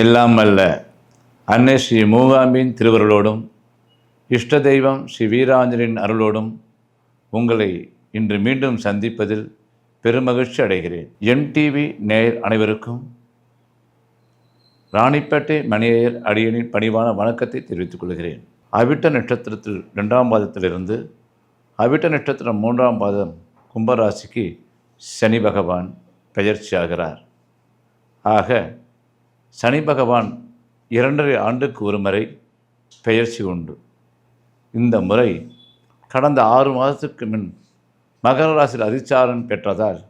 எல்லாம் அல்ல அன்னை ஸ்ரீ மூகாம்பின் திருவருளோடும் இஷ்ட தெய்வம் ஸ்ரீ வீராஞ்சலின் அருளோடும் உங்களை இன்று மீண்டும் சந்திப்பதில் பெருமகிழ்ச்சி அடைகிறேன். என்டிவி நேயர் அனைவருக்கும் ராணிப்பேட்டை மணியர் அடியனின் பணிவான வணக்கத்தை தெரிவித்துக் கொள்கிறேன். அவிட்ட நட்சத்திரத்தில் இரண்டாம் பாதத்திலிருந்து அவிட்ட நட்சத்திரம் மூன்றாம் பாதம் கும்பராசிக்கு சனி பகவான் பெயர்ச்சியாகிறார். ஆக சனி பகவான் இரண்டரை ஆண்டுக்கு ஒரு முறை பெயர்ச்சி உண்டு. இந்த முறை கடந்த ஆறு மாதத்துக்கு முன் மகர ராசியில் அதிச்சாரம் பெற்றதால்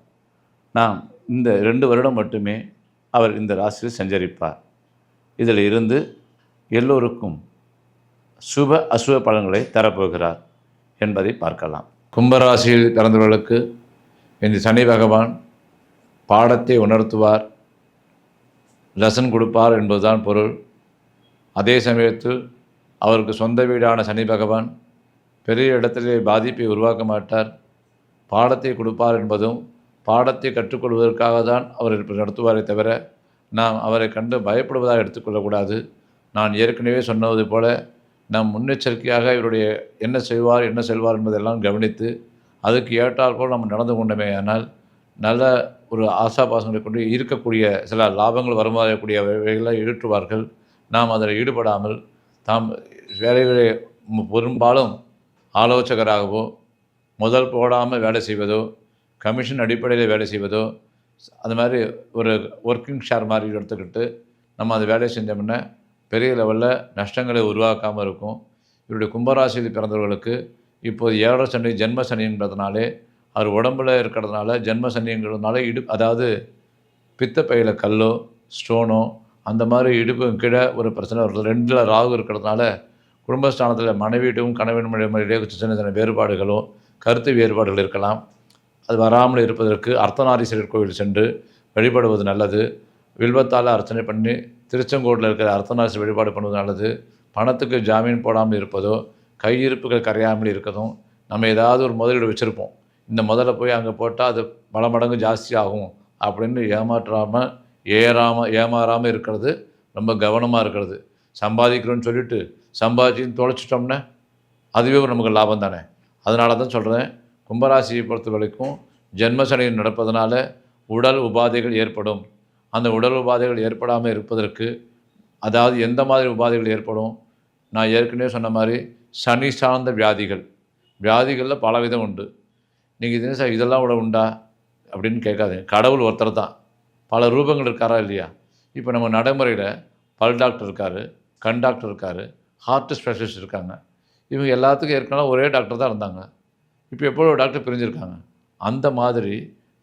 நாம் இந்த ரெண்டு வருடம் மட்டுமே அவர் இந்த ராசியில் சஞ்சரிப்பார். இதில் இருந்து எல்லோருக்கும் சுப அசுப பலன்களை தரப்போகிறார் என்பதை பார்க்கலாம். கும்பராசியில் பிறந்தவர்களுக்கு இந்த சனி பகவான் பாடத்தை உணர்த்துவார். லெசன் கொடுப்பார் என்பதுதான் பொருள். அதே சமயத்தில் அவருக்கு சொந்த வீடான சனி பகவான் பெரிய இடத்திலே பாதிப்பை உருவாக்க மாட்டார். பாடத்தை கொடுப்பார் என்பதும் பாடத்தை கற்றுக்கொள்வதற்காக தான் அவர் நடத்துவாரே தவிர நாம் அவரை கண்டு பயப்படுவதாக எடுத்துக்கொள்ளக்கூடாது. நான் ஏற்கனவே சொன்னது போல நம் முன்னெச்சரிக்கையாக இவருடைய என்ன செய்வார் என்ன செல்வார் என்பதெல்லாம் கவனித்து அதுக்கு ஏற்றால் போல் நம்ம நடந்து கொண்டோமே ஆனால் நல்ல ஒரு ஆசாபாசங்களை கொண்டு இருக்கக்கூடிய சில லாபங்கள் வருமாறக்கூடிய வேலைகளை ஈட்டுவார்கள். நாம் அதில் ஈடுபடாமல் தாம் வேலைகளை பெரும்பாலும் ஆலோசகராகவோ முதல் போடாமல் வேலை செய்வதோ கமிஷன் அடிப்படையில் வேலை செய்வதோ அது மாதிரி ஒரு ஒர்க்கிங் ஷேர் மாதிரி எடுத்துக்கிட்டு நம்ம அந்த வேலையை செஞ்சோம்னா பெரிய லெவலில் நஷ்டங்களை உருவாக்காமல் இருக்கும். இவருடைய கும்பராசியில் பிறந்தவர்களுக்கு இப்போது ஏழரை சனி ஜென்ம சனின்றதுனாலே அவர் உடம்புல இருக்கிறதுனால ஜென்ம சனிங்கிறதுனால இடு அதாவது பித்தப்பையில் கல்லோ ஸ்டோனோ அந்த மாதிரி இடுப்பு கீழே ஒரு பிரச்சனை வருது. ரெண்டில் ராகு இருக்கிறதுனால குடும்பஸ்தானத்தில் மனைவியிட்டும் கணவன் மனைவியிடையே சின்ன சின்ன வேறுபாடுகளோ கருத்து வேறுபாடுகள் இருக்கலாம். அது வராமல் இருப்பதற்கு அர்த்தநாரீஸ்வரர் கோவில் சென்று வழிபடுவது நல்லது. வில்வத்தால் அர்ச்சனை பண்ணி திருச்செங்கோட்டில் இருக்கிற அர்த்தநாரீஸ்வரர் வழிபாடு பண்ணுவது நல்லது. பணத்துக்கு ஜாமீன் போடாமல் இருப்பதோ கையிருப்புகள் கரையாமல் இருக்கதும் நம்ம ஏதாவது ஒரு முதலீடு வச்சுருப்போம். இந்த முதல்ல போய் அங்கே போட்டால் அது பல மடங்கு ஜாஸ்தி ஆகும் அப்படின்னு ஏமாற்றாமல் ஏறாமல் ஏமாறாமல் இருக்கிறது ரொம்ப கவனமாக இருக்கிறது. சம்பாதிக்கிறோன்னு சொல்லிட்டு சம்பாதிச்சு தொலைச்சிட்டோம்னா அதுவே நமக்கு லாபம் தானே. அதனால தான் சொல்கிறேன் கும்பராசியை பொறுத்த வரைக்கும் ஜென்மசனி நடப்பதனால உடல் உபாதைகள் ஏற்படும். அந்த உடல் உபாதைகள் ஏற்படாமல் இருப்பதற்கு அதாவது எந்த மாதிரி உபாதைகள் ஏற்படும்? நான் ஏற்கனவே சொன்ன மாதிரி சனி சார்ந்த வியாதிகள். வியாதிகளில் பலவிதம் உண்டு. நீங்கள் இது இதெல்லாம் கூட உண்டா? அப்படின்னு கேட்காதீங்க. கடவுள் ஒருத்தர் தான். பல ரூபங்கள் இருக்காரா இல்லையா? இப்போ நம்ம நடைமுறையில் பல் டாக்டர் இருக்கார் கண் டாக்டர் இருக்கார் ஹார்ட் ஸ்பெஷலிஸ்ட் இருக்காங்க. இவங்க எல்லாத்துக்கும் ஏற்கனவே ஒரே டாக்டர் தான் இருந்தாங்க. இப்போ எப்போ டாக்டர் பிரிஞ்சிருக்காங்க? அந்த மாதிரி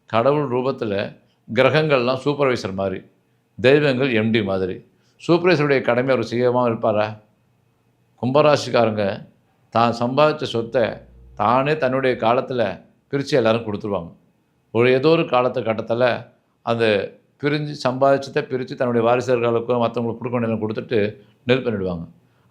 கடவுள் ரூபத்தில் கிரகங்கள்லாம் சூப்பர்வைசர் மாதிரி தெய்வங்கள் எம்டி மாதிரி. சூப்பர்வைசருடைய கடமை அவர் செய்யாமல் இருப்பாரா? கும்பராசிக்காரங்க தான் சம்பாதிச்ச சொத்தை தானே தன்னுடைய காலத்தில் பிரித்து எல்லோரும் கொடுத்துருவாங்க. ஒரு ஏதோ ஒரு காலத்து கட்டத்தில் அந்த பிரிஞ்சு சம்பாதிச்சதை பிரித்து தன்னுடைய வாரிசுகளுக்கோ மற்றவங்களுக்கு கொடுக்க வேண்டியதை கொடுத்துட்டு நெல் பண்ணிவிடுவாங்க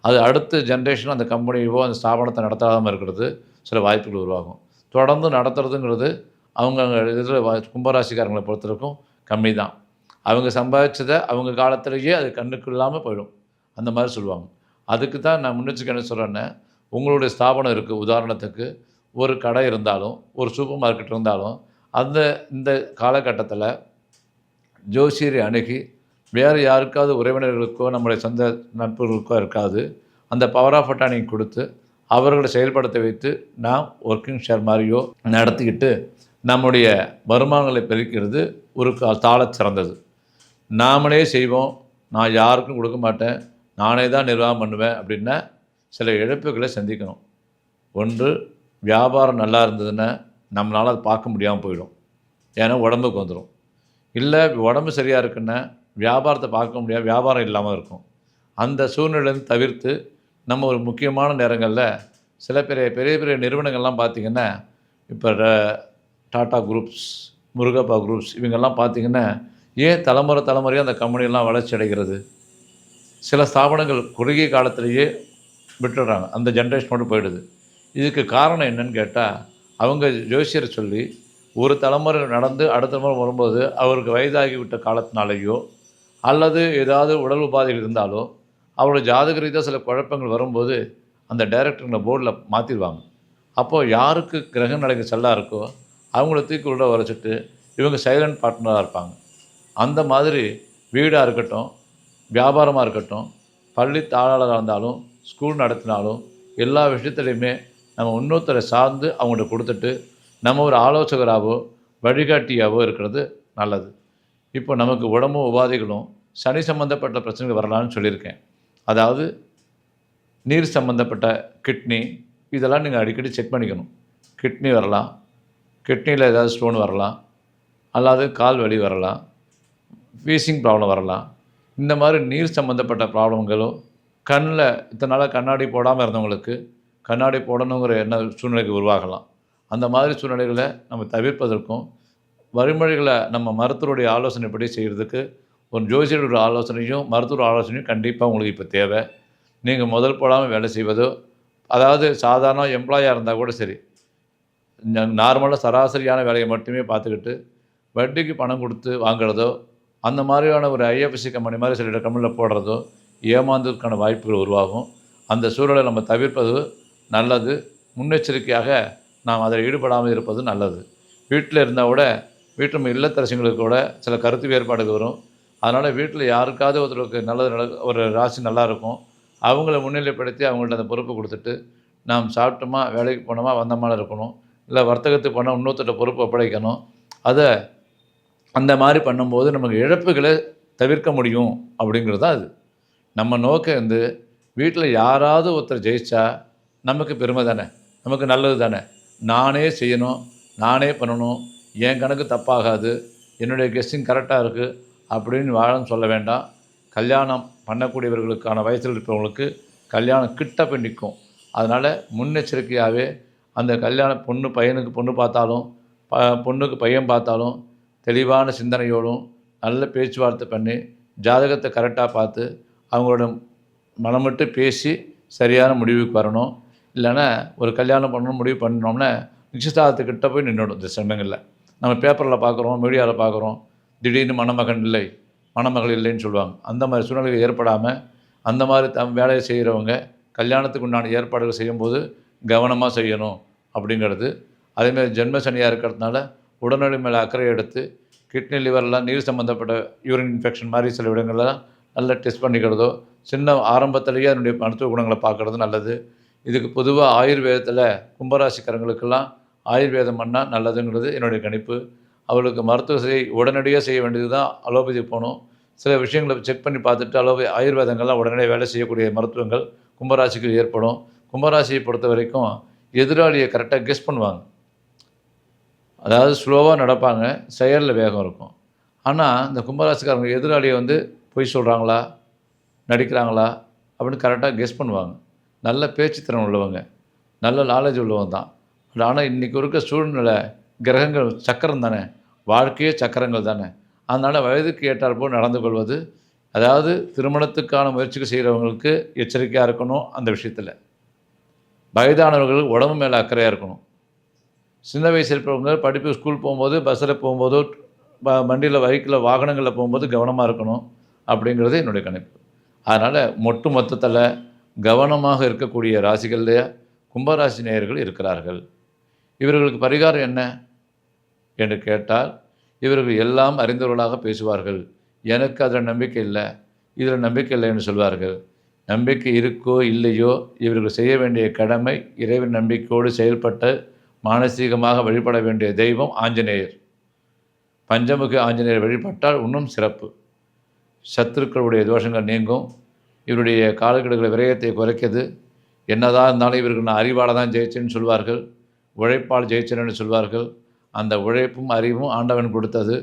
அது அடுத்த ஜென்ரேஷன் அந்த கம்பெனியவோ அந்த ஸ்தாபனத்தை நடத்தாமல் இருக்கிறது சில வாய்ப்புகள் உருவாகும். தொடர்ந்து நடத்துறதுங்கிறது அவங்க இதில் கும்பராசிக்காரங்களை பொறுத்தவரைக்கும் கம்மி தான். அவங்க சம்பாதிச்சதை அவங்க காலத்திலேயே அது கண்ணுக்கு இல்லாமல் போயிடும். அந்த மாதிரி சொல்லுவாங்க. அதுக்கு தான் நான் முன்னெச்சரிக்கை என்ன சொல்கிறேன்னா உங்களுடைய ஸ்தாபனம் இருக்குது உதாரணத்துக்கு. ஒரு கடை இருந்தாலும் ஒரு சூப்பர் மார்க்கெட் இருந்தாலும் அந்த இந்த காலகட்டத்தில் ஜோசியரை அணுகி வேறு யாருக்காவது உறவினர்களுக்கோ நம்முடைய சொந்த நட்புகளுக்கோ இருக்காது அந்த பவர் ஆஃப் அட்டானி கொடுத்து அவர்களை செயல்படுத்த வைத்து நாம் ஒர்க்கிங் ஷேர் மாதிரியோ நடத்திக்கிட்டு நம்முடைய வருமானங்களை பெருக்கிறது ஒரு கா- சிறந்தது. நாமளே செய்வோம் நான் யாருக்கும் கொடுக்க மாட்டேன் நானே தான் நிர்வாகம் பண்ணுவேன் அப்படின்னா சில இழப்புகளை சந்திக்கணும். ஒன்று வியாபாரம் நல்லா இருந்ததுன்னா நம்மளால் அதை பார்க்க முடியாமல் போயிடும். ஏன்னா உடம்புக்கு வந்துடும் இல்லை உடம்பு சரியாக இருக்குன்னா வியாபாரத்தை பார்க்க முடியாது வியாபாரம் இல்லாமல் இருக்கும். அந்த சூழ்நிலையிலேருந்து தவிர்த்து நம்ம ஒரு முக்கியமான நேரங்களில் சில பெரிய பெரிய பெரிய நிறுவனங்கள்லாம் பார்த்திங்கன்னா இப்போ டாட்டா டாடா குரூப்ஸ் முருகப்பா குரூப்ஸ் இவங்கெல்லாம் பார்த்திங்கன்னா ஏன் தலைமுறை தலைமுறையாக அந்த கம்பெனியெல்லாம் வளர்ச்சி அடைகிறது? சில ஸ்தாபனங்கள் குறுகிய காலத்திலேயே விட்டுடுறாங்க. அந்த ஜென்ரேஷன் மட்டும் போயிடுது. இதுக்கு காரணம் என்னன்னு கேட்டால் அவங்க ஜோசியரை சொல்லி ஒரு தலைமுறை நடந்து அடுத்த முறை வரும்போது அவருக்கு வயதாகிவிட்ட காலத்தினாலேயோ அல்லது ஏதாவது உடல் உபாதைகள் இருந்தாலோ அவரோட ஜாதக ரீதியாக சில குழப்பங்கள் வரும்போது அந்த டைரக்டருங்களை போர்டில் மாற்றிடுவாங்க அப்போது யாருக்கு கிரக நிலைக்கு செல்லாக இருக்கோ அவங்கள தூக்கி உள்ள வரைச்சிட்டு இவங்க சைலண்ட் பார்ட்னராக இருப்பாங்க. அந்த மாதிரி வீடாக இருக்கட்டும் வியாபாரமாக இருக்கட்டும் பள்ளி தாளாளராக இருந்தாலும் ஸ்கூல் நடத்தினாலும் எல்லா விஷயத்துலையுமே நம்ம இன்னொருத்தரை சார்ந்து அவங்கள்ட்ட கொடுத்துட்டு நம்ம ஒரு ஆலோசகராகவோ வழிகாட்டியாகவோ இருக்கிறது நல்லது. இப்போ நமக்கு உடம்பும் உபாதைகளும் சனி சம்மந்தப்பட்ட பிரச்சனைகள் வரலான்னு சொல்லியிருக்கேன். அதாவது நீர் சம்மந்தப்பட்ட கிட்னி இதெல்லாம் நீங்கள் அடிக்கடி செக் பண்ணிக்கணும். கிட்னி வரலாம். கிட்னியில் ஏதாவது ஸ்டோன் வரலாம். அல்லாது கால் வலி வரலாம். ஃபீசிங் ப்ராப்ளம் வரலாம். இந்த மாதிரி நீர் சம்மந்தப்பட்ட ப்ராப்ளங்களும் கண்ணில் இத்தனை நாளாக கண்ணாடி போடாமல் இருந்தவங்களுக்கு கண்ணாடி போடணுங்கிற எண்ண சூழ்நிலைக்கு உருவாகலாம். அந்த மாதிரி சூழ்நிலைகளை நம்ம தவிர்ப்பதற்கும் வழிமுறைகளை நம்ம மருத்துவருடைய ஆலோசனைப்படி செய்கிறதுக்கு ஒரு ஜோசியருடைய ஆலோசனையும் மருத்துவர் ஆலோசனையும் கண்டிப்பாக உங்களுக்கு இப்போ தேவை. நீங்கள் முதல் போடாமல் வேலை செய்வதோ அதாவது சாதாரண எம்ப்ளாயாக இருந்தால் கூட சரி நார்மலாக சராசரியான வேலையை மட்டுமே பார்த்துக்கிட்டு வட்டிக்கு பணம் கொடுத்து வாங்குறதோ அந்த மாதிரியான ஒரு ஐஎஃப்எஸ்சி கம்பெனி மாதிரி சில கம்பெனியில் போடுறதோ ஏமாந்ததுக்கான வாய்ப்புகள் உருவாகும். அந்த சூழலை நம்ம தவிர்ப்பது நல்லது. முன்னெச்சரிக்கையாக நாம் அதில் ஈடுபடாமல் இருப்பது நல்லது. வீட்டில் இருந்தால் கூட வீட்டு இல்லத்தரசிங்களுக்கு கூட சில கருத்து வேறுபாடுகள் வரும். அதனால் வீட்டில் யாருக்காவது ஒருத்தருக்கு நல்லது நட ஒரு ராசி நல்லா இருக்கும். அவங்கள முன்னிலைப்படுத்தி அவங்கள்ட்ட அந்த பொறுப்பு கொடுத்துட்டு நாம் சாப்பிட்டோமா வேலைக்கு போனோமா வந்தமான இருக்கணும். இல்லை வர்த்தகத்துக்கு போனால் இன்னொருத்தட்ட பொறுப்பு ஒப்படைக்கணும். அதை அந்த மாதிரி பண்ணும்போது நமக்கு இழப்புகளை தவிர்க்க முடியும் அப்படிங்கிறது தான் அது நம்ம நோக்கம் வந்து வீட்டில் யாராவது ஒருத்தர் ஜெயிச்சா நமக்கு பெருமை தானே? நமக்கு நல்லது தானே? நானே செய்யணும் நானே பண்ணணும் என் கணக்கு தப்பாகாது என்னுடைய கெஸ்டிங் கரெக்டாக இருக்குது அப்படின்னு வாழன்னு சொல்ல வேண்டாம். கல்யாணம் பண்ணக்கூடியவர்களுக்கான வயசில் இருப்பவங்களுக்கு கல்யாணம் கிட்ட போய் நிற்கும். அதனால் முன்னெச்சரிக்கையாகவே அந்த கல்யாண பொண்ணு பையனுக்கு பொண்ணு பார்த்தாலும் ப பொண்ணுக்கு பையன் பார்த்தாலும் தெளிவான சிந்தனையோடும் நல்ல பேச்சுவார்த்தை பண்ணி ஜாதகத்தை கரெக்டாக பார்த்து அவங்களோட மனமிட்டு பேசி சரியான முடிவுக்கு வரணும். இல்லைன்னா ஒரு கல்யாணம் பண்ணணும் முடிவு பண்ணோம்னா நிச்சயதார்த்தக்கிட்ட போய் நின்றுடும் இந்த சமயங்களில் நம்ம பேப்பரில் பார்க்குறோம் மீடியாவில் பார்க்குறோம் திடீர்னு மணமகன் இல்லை மணமகள் இல்லைன்னு சொல்லுவாங்க. அந்த மாதிரி சூழ்நிலைகள் ஏற்படாமல் அந்த மாதிரி தம் வேலையை செய்கிறவங்க கல்யாணத்துக்கு உண்டான ஏற்பாடுகள் செய்யும்போது கவனமாக செய்யணும் அப்படிங்கிறது. அதேமாதிரி ஜென்ம சனியாக இருக்கிறதுனால உடல்நிலை மேலே அக்கறை எடுத்து கிட்னி லிவர்லாம் நீர் சம்மந்தப்பட்ட யூரின் இன்ஃபெக்ஷன் மாதிரி சில இடங்கள்லாம் நல்லா டெஸ்ட் பண்ணிக்கிறதோ சின்ன ஆரம்பத்திலேயே அதனுடைய மருத்துவ குணங்களை பார்க்குறது நல்லது. இதுக்கு பொதுவாக ஆயுர்வேதத்தில் கும்பராசிக்காரங்களுக்கெல்லாம் ஆயுர்வேதம் பண்ணால் நல்லதுங்கிறது என்னுடைய கணிப்பு. அவளுக்கு மருத்துவ செய் உடனடியாக செய்ய வேண்டியது தான் அலோபதி போகணும். சில விஷயங்களை செக் பண்ணி பார்த்துட்டு அலோபதி ஆயுர்வேதங்கள்லாம் உடனடியாக வேலை செய்யக்கூடிய மருத்துவங்கள் கும்பராசிக்கு ஏற்படும். கும்பராசியை பொறுத்த வரைக்கும் எதிராளியை கரெக்டாக கெஸ் பண்ணுவாங்க. அதாவது ஸ்லோவாக நடப்பாங்க செயலில் வேகம் இருக்கும். ஆனால் இந்த கும்பராசிக்காரங்க எதிராளியை வந்து பொய் சொல்கிறாங்களா நடிக்கிறாங்களா? அப்படின்னு கரெக்டாக கெஸ் பண்ணுவாங்க. நல்ல பேச்சுத்திறன் உள்ளவங்க நல்ல நாலேஜ் உள்ளவங்க தான். ஆனால் இன்றைக்கி இருக்க சூழ்நிலை கிரகங்கள் சக்கரம் தானே வாழ்க்கையே சக்கரங்கள் தானே. அதனால் வயதுக்கு ஏற்றாற்போல் நடந்து கொள்வது அதாவது திருமணத்துக்கான முயற்சிகள் செய்கிறவங்களுக்கு எச்சரிக்கையாக இருக்கணும் அந்த விஷயத்தில். வயதானவர்கள் உடம்பு மேலே அக்கறையாக இருக்கணும். சின்ன வயசு இருப்பவங்க படிப்பு ஸ்கூல் போகும்போது பஸ்ஸில் போகும்போதோ வண்டியில் வெஹிக்கிளில் வாகனங்களில் போகும்போது கவனமாக இருக்கணும் அப்படிங்கிறது என்னுடைய கணிப்பு. அதனால் மொட்டு மொத்தத்தில் கவனமாக இருக்கக்கூடிய ராசிகளில் கும்பராசி நேயர்கள் இருக்கிறார்கள். இவர்களுக்கு பரிகாரம் என்ன? என்று கேட்டால் இவர்கள் எல்லாம் அறிந்தவர்களாக பேசுவார்கள். எனக்கு அதில் நம்பிக்கை இல்லை. இதில் நம்பிக்கை இல்லை என்று சொல்வார்கள். நம்பிக்கை இருக்கோ இல்லையோ இவர்கள் செய்ய வேண்டிய கடமை இறைவன் நம்பிக்கையோடு செயல்பட்டு மானசீகமாக வழிபட வேண்டிய தெய்வம் ஆஞ்சநேயர். பஞ்சமுக ஆஞ்சநேயர் வழிபட்டால் இன்னும் சிறப்பு. சத்துருக்களுடைய தோஷங்கள் நீங்கும். இவருடைய காலக்கெடுகளை விரயத்தை குறைக்கிறது. என்னதான் இருந்தாலும் இவருக்கு நான் அறிவால் தான் ஜெயிச்சேன்னு சொல்வார்கள். உழைப்பால் ஜெயிச்சேன்னு சொல்வார்கள். அந்த உழைப்பும் அறிவும் ஆண்டவன் கொடுத்தது.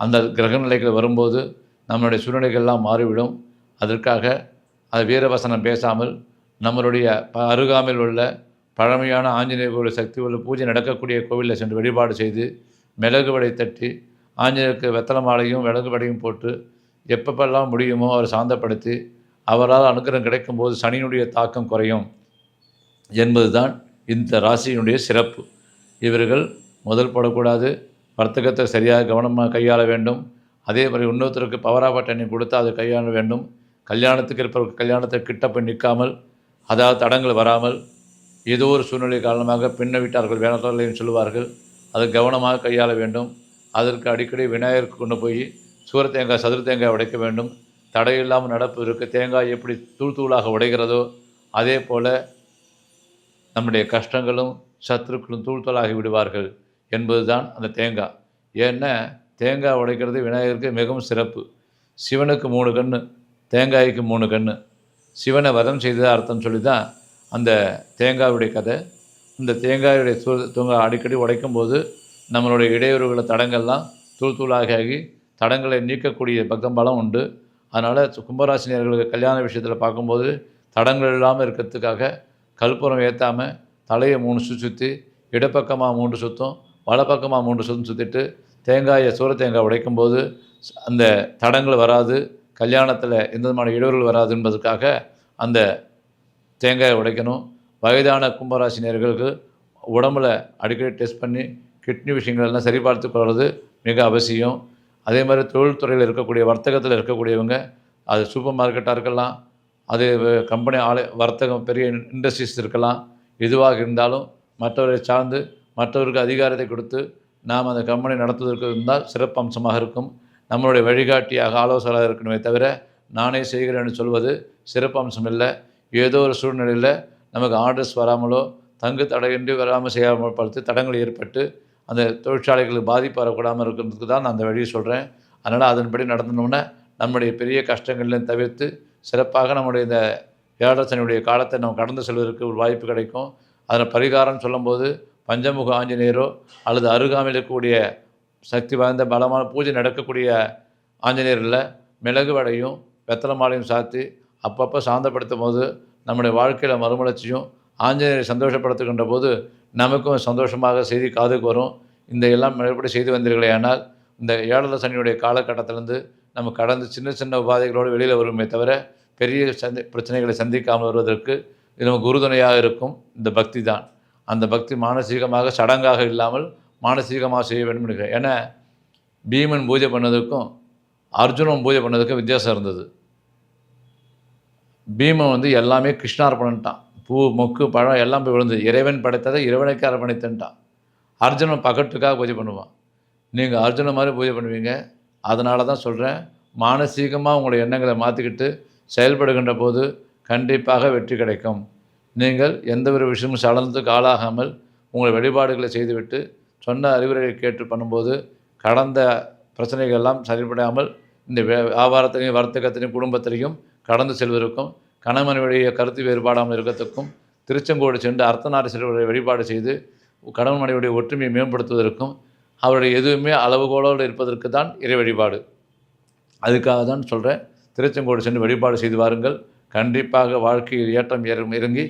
அந்த கிரக நிலைகள் வரும்போது நம்மளுடைய சூழ்நிலைகள்லாம் மாறிவிடும். அதற்காக அது வீரவசனம் பேசாமல் நம்மளுடைய ப அருகாமையில் உள்ள பழமையான ஆஞ்சநேயர் கோவில் சக்தி உள்ள பூஜை நடக்கக்கூடிய கோவிலில் சென்று வழிபாடு செய்து மிளகு வடை தட்டி ஆஞ்சநேயருக்கு வெத்தலை மாலையும் மிளகு வடையும் போட்டு எப்பப்பெல்லாம் முடியுமோ அவரை சாந்தப்படுத்தி அவரால் அனுகிரகம் கிடைக்கும்போது சனியினுடைய தாக்கம் குறையும் என்பதுதான் இந்த ராசியினுடைய சிறப்பு. இவர்கள் முதல் படக்கூடாது வர்த்தகத்தை சரியாக கவனமாக கையாள வேண்டும். அதே மாதிரி இன்னொருத்தருக்கு பவராக எண்ணெய் கொடுத்து அதை கையாள வேண்டும். கல்யாணத்துக்கு இருப்பவர்கள் கல்யாணத்தை கிட்ட போய் நிற்காமல் அதாவது தடங்கள் வராமல் ஏதோ ஒரு சூழ்நிலை காரணமாக பின்ன வீட்டார்கள் வேணாக்களையும் சொல்லுவார்கள். அதை கவனமாக கையாள வேண்டும். அதற்கு அடிக்கடி விநாயகருக்கு கொண்டு போய் சூர தேங்காய் சதுர தேங்காய் உடைக்க வேண்டும். தடையில்லாமல் நடப்பு இருக்க. தேங்காய் எப்படி தூள் தூளாக உடைகிறதோ அதே போல் நம்முடைய கஷ்டங்களும் சத்துருக்களும் தூள் தூளாகி விடுவார்கள் என்பதுதான் அந்த தேங்காய். ஏன்னா தேங்காய் உடைக்கிறது விநாயகருக்கு மிகவும் சிறப்பு. சிவனுக்கு மூணு கன்று தேங்காய்க்கு மூணு கன்று சிவனை வதம் செய்ததாக அர்த்தம் சொல்லி தான் அந்த தேங்காயுடைய கதை. இந்த தேங்காயுடைய தூ தூங்க அடிக்கடி உடைக்கும் போது நம்மளுடைய இடையூறுகளை தடங்கள்லாம் தூள் தூளாகி தடங்களை நீக்கக்கூடிய பக்கம்பலம் உண்டு. அதனால் கும்பராசினியர்களுக்கு கல்யாண விஷயத்தில் பார்க்கும்போது தடங்கள் இல்லாமல் இருக்கிறதுக்காக கற்பூரம் ஏற்றாமல் தலையை மூணு சுற்றி சுற்றி இடப்பக்கமாக மூன்று சுற்றும் வலப்பக்கமாக மூன்று சுத்தம் சுற்றிட்டு தேங்காயை சூர தேங்காய் உடைக்கும்போது அந்த தடங்கள் வராது கல்யாணத்தில் எந்த விதமான இடையூறுகள் வராது என்பதற்காக அந்த தேங்காயை உடைக்கணும். வயதான கும்பராசினியர்களுக்கு உடம்புல அடிக்கடி டெஸ்ட் பண்ணி கிட்னி விஷயங்கள் எல்லாம் சரிபார்த்து கொள்வது மிக அவசியம். அதே மாதிரி தொழில்துறையில் இருக்கக்கூடிய வர்த்தகத்தில் இருக்கக்கூடியவங்க அது சூப்பர் மார்க்கெட்டாக இருக்கலாம் அது கம்பெனி ஆலை வர்த்தகம் பெரிய இண்டஸ்ட்ரீஸ் இருக்கலாம் எதுவாக இருந்தாலும் மற்றவரை சார்ந்து மற்றவருக்கு அதிகாரத்தை கொடுத்து நாம் அந்த கம்பெனி நடத்துவதற்கு இருந்தால் சிறப்பு அம்சமாக இருக்கும். நம்மளுடைய வழிகாட்டியாக ஆலோசகராக இருக்கணுமே தவிர நானே செய்கிறேன்னு சொல்வது சிறப்பு அம்சம் இல்லை. ஏதோ ஒரு சூழ்நிலையில் நமக்கு ஆர்டர்ஸ் வராமலோ தங்கு தடையின்றி வராமல் செய்யாமல் படுத்து தடங்கள் ஏற்பட்டு அந்த தொழிற்சாலைகளுக்கு பாதிப்பு வரக்கூடாமல் இருக்கிறதுக்கு தான் நான் அந்த வழியை சொல்கிறேன் அதனால் அதன்படி நடந்தோம்னா நம்முடைய பெரிய கஷ்டங்கள்லையும் தவிர்த்து சிறப்பாக நம்முடைய இந்த ஏழரசனுடைய காலத்தை நம்ம கடந்து செல்வதற்கு ஒரு வாய்ப்பு கிடைக்கும். அதில் பரிகாரம் சொல்லும்போது பஞ்சமுக ஆஞ்சநேயரோ அல்லது அருகாமையில் இருக்கக்கூடிய சக்தி வாய்ந்த பலமான பூஜை நடக்கக்கூடிய ஆஞ்சநேயரில் மிளகு வடையும் வெத்தலை மாலையும் சாத்தி அப்பப்போ சாந்தப்படுத்தும் போது நம்முடைய வாழ்க்கையில் மறுமலர்ச்சியும் ஆஞ்சநேயரை சந்தோஷப்படுத்துகின்ற போது நமக்கும் சந்தோஷமாக செய்தி காதுக்கு வரும். இந்த எல்லாம் மேற்படி செய்து வந்தீர்களே ஆனால் இந்த ஏழரை சனியுடைய காலகட்டத்திலேருந்து நம்ம கடந்து சின்ன சின்ன உபாதைகளோடு வெளியில் வருமே தவிர பெரிய சந்தி பிரச்சனைகளை சந்திக்காமல் வருவதற்கு இது நமக்கு உறுதுணையாக இருக்கும் இந்த பக்தி தான். அந்த பக்தி மானசீகமாக சடங்காக இல்லாமல் மானசீகமாக செய்ய வேண்டும் என்று ஏன்னா பீமன் பூஜை பண்ணதுக்கும் அர்ஜுனன் பூஜை பண்ணதுக்கும் வித்தியாசம் இருந்தது. பீமன் வந்து எல்லாமே கிருஷ்ணார்ப்பணன்ட்டான் பூ மொக்கு பழம் எல்லாம் போய் விழுந்து இறைவன் படைத்ததை இறைவனுக்கு அரவணைத்துன்ட்டான் அர்ஜுனன் பகட்டுக்காக பூஜை பண்ணுவான். நீங்கள் அர்ஜுனன் மாதிரி பூஜை பண்ணுவீங்க. அதனால தான் சொல்கிறேன் மானசீகமாக உங்களை எண்ணங்களை மாற்றிக்கிட்டு செயல்படுகின்ற போது கண்டிப்பாக வெற்றி கிடைக்கும். நீங்கள் எந்த ஒரு விஷயமும் சடலத்துக்கு ஆளாகாமல் உங்கள் வழிபாடுகளை செய்துவிட்டு சொன்ன அறிவுரைகளை கேட்டு பண்ணும்போது கடந்த பிரச்சனைகள் எல்லாம் சரிபடாமல் இந்த வியாபாரத்திலையும் வர்த்தகத்திலையும் குடும்பத்திலையும் கடந்து செல்வதற்கும் கணவனுடைய கருத்து வேறுபாடாமல் இருக்கிறதுக்கும் திருச்செங்கோடு சென்று அர்த்தநாரீஸ்வரருடைய வழிபாடு செய்து கணவன் மனைவியுடைய ஒற்றுமையை மேம்படுத்துவதற்கும் அவருடைய எதுவுமே அளவுகோலோடு இருப்பதற்கு தான் இறை வழிபாடு. அதுக்காக தான் சொல்கிறேன் திருச்செங்கோடு சென்று வழிபாடு செய்து வாருங்கள். கண்டிப்பாக வாழ்க்கையில் ஏற்றம் இறங்கி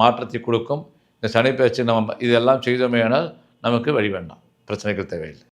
மாற்றத்தை கொடுக்கும். இந்த சனிப்பயிற்சி நம்ம இதெல்லாம் செய்தோமே ஆனால் நமக்கு வழி வேண்டாம். பிரச்சனைகள் தேவையில்லை.